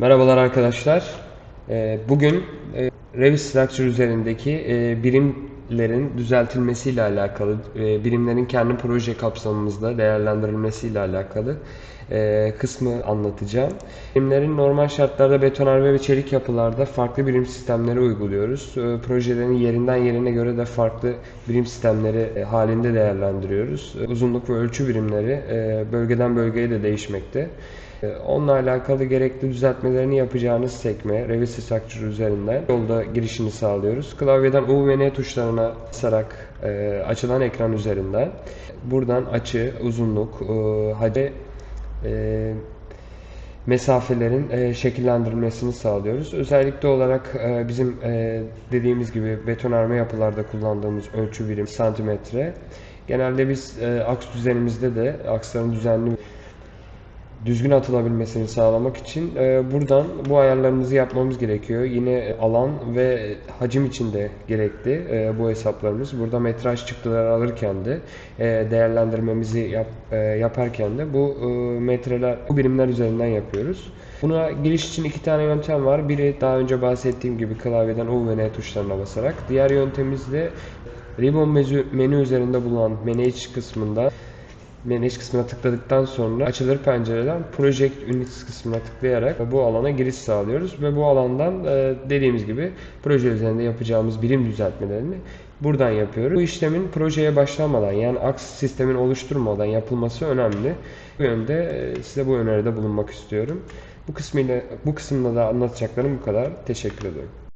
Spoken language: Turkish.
Merhabalar arkadaşlar. Ee, Bugün e, Revit Structure üzerindeki e, birimlerin düzeltilmesiyle alakalı, e, birimlerin kendi proje kapsamımızda değerlendirilmesiyle alakalı kısmı anlatacağım. Birimlerin normal şartlarda betonarme ve çelik yapılarda farklı birim sistemleri uyguluyoruz. Projelerin yerinden yerine göre de farklı birim sistemleri halinde değerlendiriyoruz. Uzunluk ve ölçü birimleri bölgeden bölgeye de değişmekte. Ee, Onunla alakalı gerekli düzeltmelerini yapacağınız sekme Revit Structure üzerinden yolda girişini sağlıyoruz. Klavyeden U ve N tuşlarına basarak e, açılan ekran üzerinden buradan açı, uzunluk, e, hacim, e, mesafelerin e, şekillendirilmesini sağlıyoruz. Özellikle olarak e, bizim e, dediğimiz gibi betonarme yapılarda kullandığımız ölçü birim santimetre. Genelde biz e, aks düzenimizde de aksların düzenli düzgün atılabilmesini sağlamak için e, buradan bu ayarlarımızı yapmamız gerekiyor. Yine alan ve hacim için de gerekli e, bu hesaplarımız. Burada metraj çıktıları alırken de e, değerlendirmemizi yap, e, yaparken de bu e, metreler, bu birimler üzerinden yapıyoruz. Buna giriş için iki tane yöntem var. Biri daha önce bahsettiğim gibi klavyeden U ve N tuşlarına basarak. Diğer yöntemimiz de Ribbon menü, üzerinde bulunan Manage kısmında Manage kısmına tıkladıktan sonra açılır pencereden Project Units kısmına tıklayarak bu alana giriş sağlıyoruz ve bu alandan e, dediğimiz gibi proje üzerinde yapacağımız birim düzeltmelerini buradan yapıyoruz. Bu işlemin projeye başlamadan yani aks sistemin oluşturmadan yapılması önemli. Bu yönde e, size bu öneride bulunmak istiyorum. Bu kısmıyla bu kısımda da anlatacaklarım bu kadar. Teşekkür ederim.